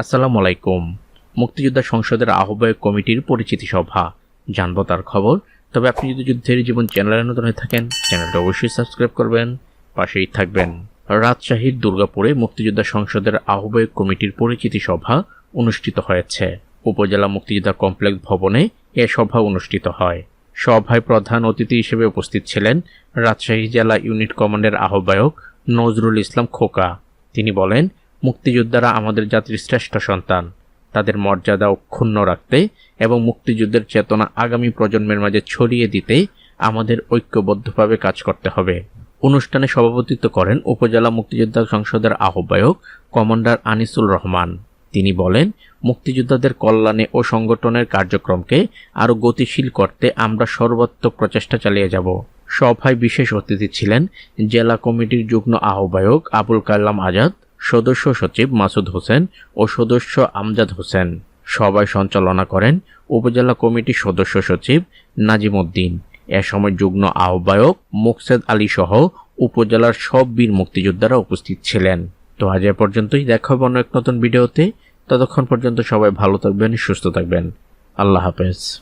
আসসালামু আলাইকুম। মুক্তিযোদ্ধা সংসদের আহ্বায়ক কমিটির পরিচিতি সভা। জানব তার খবর। তবে আপনি যদি যুদ্ধের জীবন চ্যানেলে নতুন হয়ে থাকেন, চ্যানেলটা অবশ্যই সাবস্ক্রাইব করবেন। পাশেই থাকবেন। রাজশাহীর দুর্গাপুরে মুক্তিযোদ্ধা সংসদের আহ্বায়ক কমিটির পরিচিতি সভা অনুষ্ঠিত হয়েছে। উপজেলা মুক্তিযোদ্ধা কমপ্লেক্স ভবনে এ সভা অনুষ্ঠিত হয়। সভায় প্রধান অতিথি হিসেবে উপস্থিত ছিলেন রাজশাহী জেলা ইউনিট কমান্ডের আহ্বায়ক নজরুল ইসলাম খোকা। তিনি বলেন মুক্তিযোদ্ধারা আমাদের জাতির শ্রেষ্ঠ সন্তান। তাদের মর্যাদা অক্ষুণ্ণ রাখতে এবং মুক্তিযুদ্ধের চেতনা আগামী প্রজন্মের মাঝে ছড়িয়ে দিতে আমাদের ঐক্যবদ্ধভাবে কাজ করতে হবে। অনুষ্ঠানে সভাপতিত্ব করেন উপজেলা মুক্তিযোদ্ধা সংসদের আহ্বায়ক কমান্ডার আনিসুল রহমান। তিনি বলেন, মুক্তিযোদ্ধাদের কল্যাণে ও সংগঠনের কার্যক্রমকে আরও গতিশীল করতে আমরা সর্বাত্মক প্রচেষ্টা চালিয়ে যাব। সভায় বিশেষ অতিথি ছিলেন জেলা কমিটির যুগ্ম আহ্বায়ক আবুল কালাম আজাদ সদস্য সচিব মাসুদ হোসেন ও সদস্য আমজাদ হোসেন। সভায় সঞ্চালনা করেন উপজেলা কমিটির সদস্য সচিব নাজিম উদ্দিন। এ সময় যুগ্ম আহ্বায়ক মুকসেদ আলী সহ উপজেলার সব বীর মুক্তিযোদ্ধারা উপস্থিত ছিলেন। তো আজ এ পর্যন্তই, দেখা হবে অন্য এক নতুন ভিডিওতে। ততক্ষণ পর্যন্ত সবাই ভালো থাকবেন, সুস্থ থাকবেন। আল্লাহ হাফেজ।